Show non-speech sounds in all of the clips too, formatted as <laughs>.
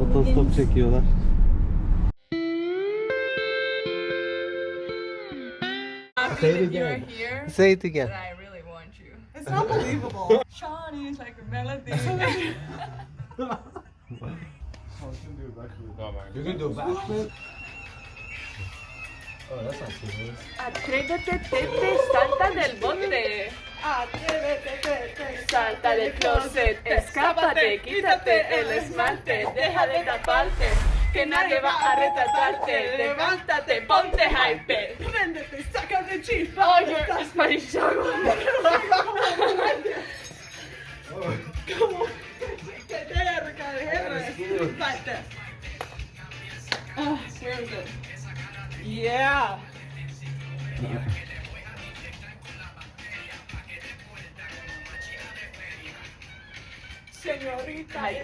Otostop çekiyorlar. Say it again. That I really want you. It's unbelievable. <laughs> Shawnee is like a melody. You can do a backflip. Oh, that's not serious. Atrévete, tete, salta del bote. Salta del closet, escápate, quítate el esmalte, deja de taparte, que nadie va a retratarte. Levántate, ponte hype. Préndete, saca de chispa. Oh, you're <laughs>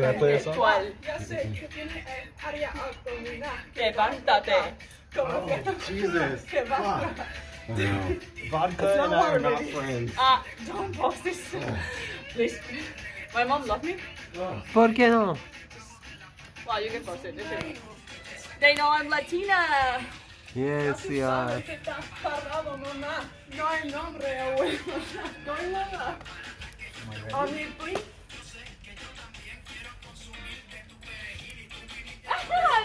Señorita, Intelectual. ya sé que tiene el área abdominal. Levántate. Como que <laughs> Jesus. que va. Vodka It's not and I are not friends. Ah, don't post this. Please. My mom loves me. ¿Por qué no? Well, you can post it. They know I'm Latina. Yes, we are. No hay nombre, abuelo. No hay nada. On me, please.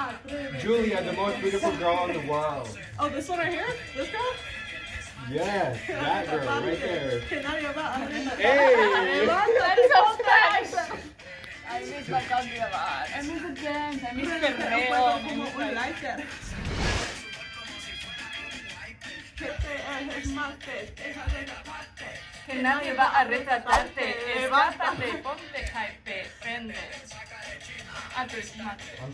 Atrévete. Julia, the most beautiful girl in the world. Oh, this one right here? This girl? Yes, that girl right there. Que nadie va a ver. Hey! That is so Spanish. I miss my country a lot. I miss the dance. I miss El perreo. fuego I como miss un like- lápiz. Que te esmalte, deja de taparte. Que nadie va a retratarte. Levántate, ponte hype, prende. Es mate. I'm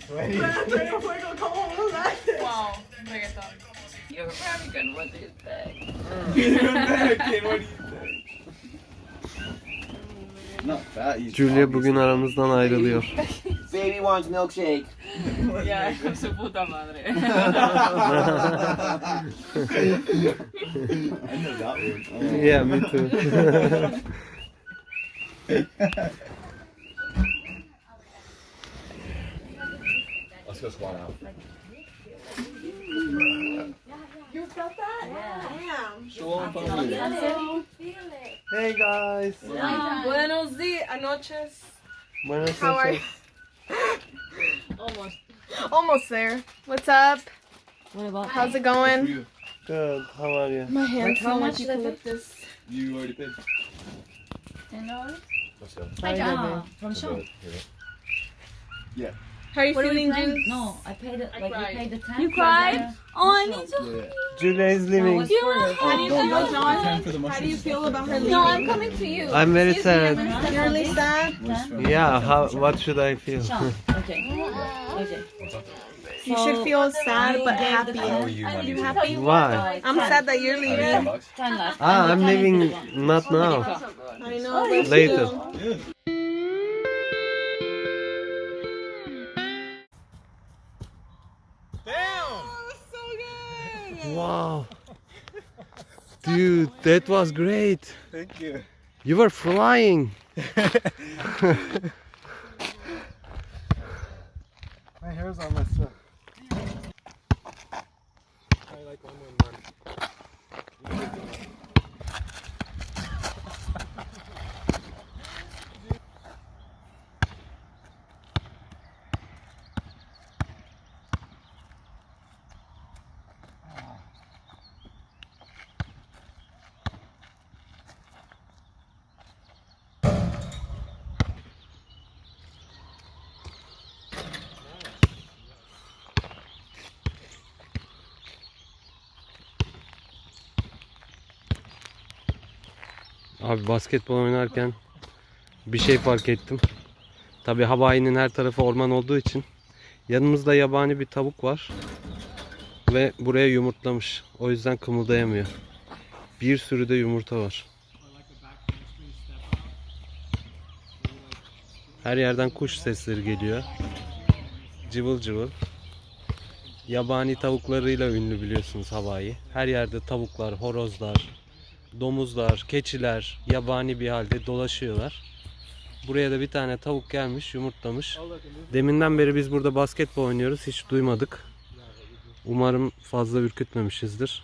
lápiz. Wow, reggaeton. You're American, what do you think? American, what do you think? Not Julia bugün aramızdan ayrılıyor. Baby wants milkshake. Ya, su puta madre. I know that one. Yeah, me too. <laughs> Let's go squat out. You felt that? Damn. Show on phone. hey guys. Buenos días, noches. Buenas How are noches. <laughs> Almost. Almost there. What's up? What about How's it going? Good. How are you? My hands how so much much did I with this. You already paid. ten dollars? Let's go. Ah, from shop. How are you What are we feeling, playing? Juice? No, I paid it. I Like cried. you paid the ten. You cried? the- Oh, I need shop. Yeah. Julia is leaving. it's for the- How do you feel, John? How do you feel about her leaving? No, I'm coming to you. I'm very sad. You're really sad. Yeah, how, what should I feel? Shop. <laughs> Okay. Okay. You should feel sad but happy. the How are you, Are you happy? Why? I'm sad that you're leaving. Ten left. Ah, I'm And the ten leaving is the one. not now. I know. but Later. still. Wow. Dude, that was great. Thank you. You were flying. <laughs> my hair's on my. Abi basketbol oynarken bir şey fark ettim. Tabi Hawaii'nin her tarafı orman olduğu için yanımızda yabani bir tavuk var ve buraya yumurtlamış. O yüzden kımıldayamıyor. Bir sürü de yumurta var. Her yerden kuş sesleri geliyor. Cıvıl cıvıl. Yabani tavuklarıyla ünlü biliyorsunuz Hawaii. Her yerde tavuklar, horozlar, domuzlar, keçiler yabani bir halde dolaşıyorlar. Buraya da bir tane tavuk gelmiş, yumurtlamış. Deminden beri biz burada basketbol oynuyoruz. Hiç duymadık. Umarım fazla ürkütmemişizdir.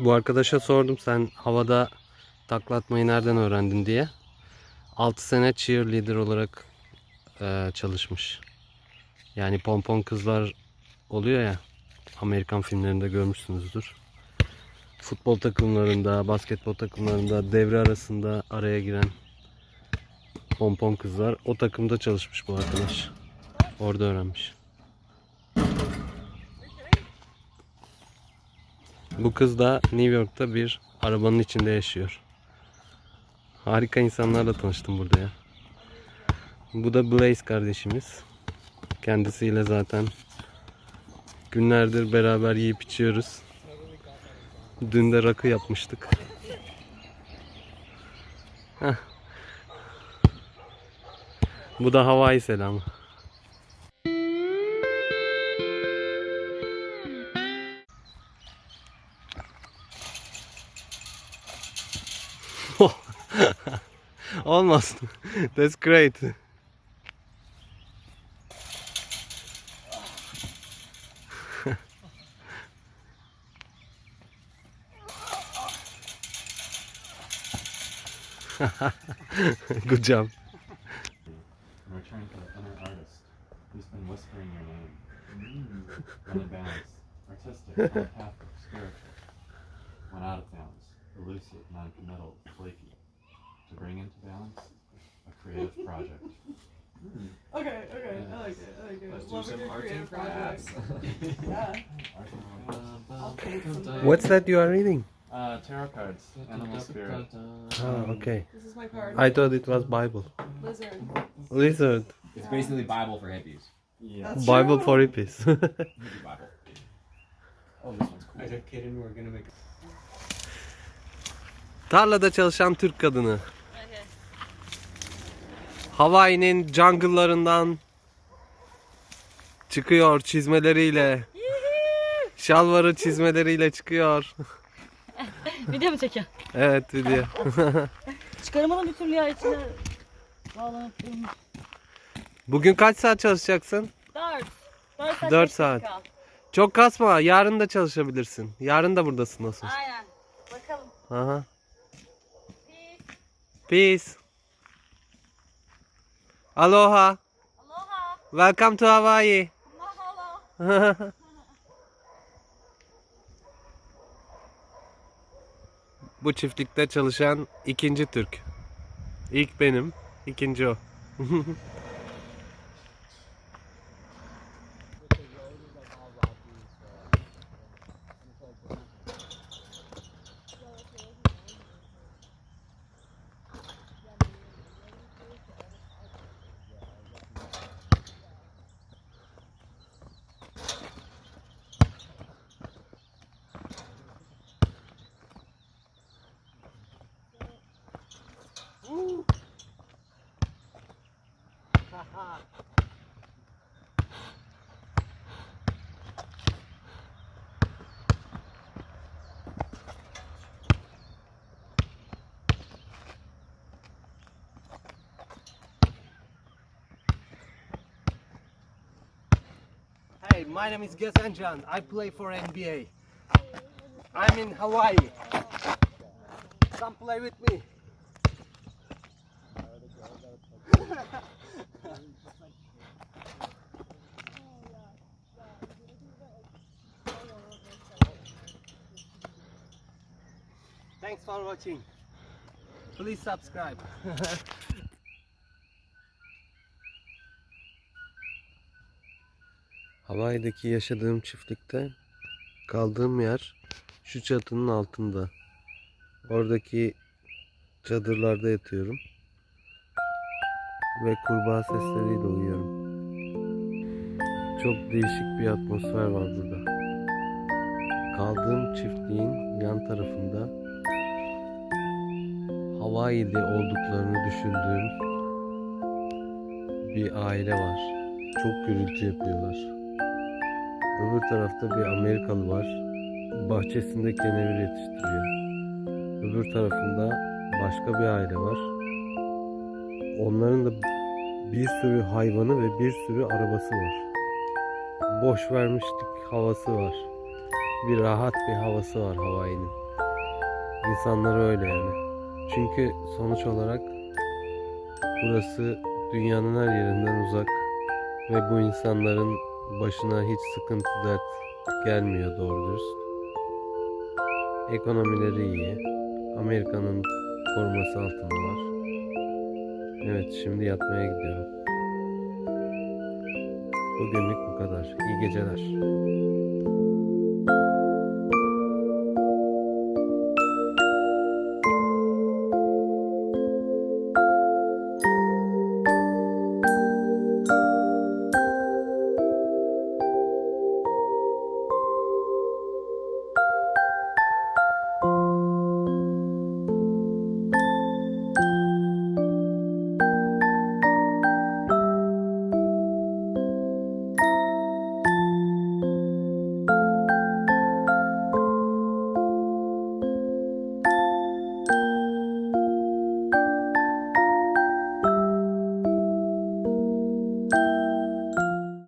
Bu arkadaşa sordum sen havada taklatmayı nereden öğrendin diye. 6 sene cheerleader olarak eee, çalışmış. Yani pompon kızlar oluyor ya. Amerikan filmlerinde görmüşsünüzdür. Futbol takımlarında, basketbol takımlarında devre arasında araya giren pompon kızlar. O takımda çalışmış bu arkadaş. Orada öğrenmiş. Bu kız da New York'ta bir arabanın içinde yaşıyor. Harika insanlarla tanıştım burada ya. Bu da Blaze kardeşimiz. Kendisiyle zaten günlerdir beraber yiyip içiyoruz. Dün de rakı yapmıştık. Heh. Bu da Hawaii selamı. <laughs> Almost. That's great. <laughs> Good job. In return for the inner artist who's been whispering your name. When in balance, artistic, Okay, okay, I like it. I like it. Let's do Love some your arts creative and crafts. yeah. I'll paint someday. What's that you are reading? Uh, tarot cards, animal spirit. Ah, okay. This is my card. I thought it was Bible. Lizard. Lizard. It's basically Bible for hippies. Yeah. That's Bible true. for hippies. Hippie <laughs> Bible. Oh, this one's cool. Tarlada çalışan Türk kadını. Hawaii'nin jungle'larından çıkıyor çizmeleriyle. Şalvarı çizmeleriyle çıkıyor. <laughs> Video mu çekiyor? Evet video. <laughs> Çıkaramadım bir türlü ya içine. Bağlanıp durmuş. Bugün kaç saat çalışacaksın? Dört. Dört saat. Dört beş saat. dakika. Çok kasma. Yarın da çalışabilirsin. Yarın da buradasın nasıl? Aynen. Bakalım. Aha. Peace. Aloha. Aloha. Welcome to Hawaii. Aloha. <laughs> Bu çiftlikte çalışan ikinci Türk. İlk benim, ikinci o. <laughs> Hey, my name is Gesanjan. I play for NBA. I'm in Hawaii. Come play with me. For watching. Please subscribe. <laughs> Hawaii'deki yaşadığım çiftlikte kaldığım yer şu çatının altında. Oradaki çadırlarda yatıyorum. Ve kurbağa sesleriyle uyuyorum. Çok değişik bir atmosfer var burada. Kaldığım çiftliğin yan tarafında Hawaii'li olduklarını düşündüğüm bir aile var. Çok gürültü yapıyorlar. Öbür tarafta bir Amerikalı var. Bahçesinde kenevir yetiştiriyor. Öbür tarafında başka bir aile var. Onların da bir sürü hayvanı ve bir sürü arabası var. Boş vermişlik havası var. Bir rahat bir havası var Hawaii'nin. İnsanları öyle yani. Çünkü sonuç olarak burası dünyanın her yerinden uzak ve bu insanların başına hiç sıkıntı dert gelmiyor doğru dürüst. Ekonomileri iyi. Amerika'nın koruması altındalar. Evet şimdi yatmaya gidiyorum. Bugünlük bu kadar. İyi geceler.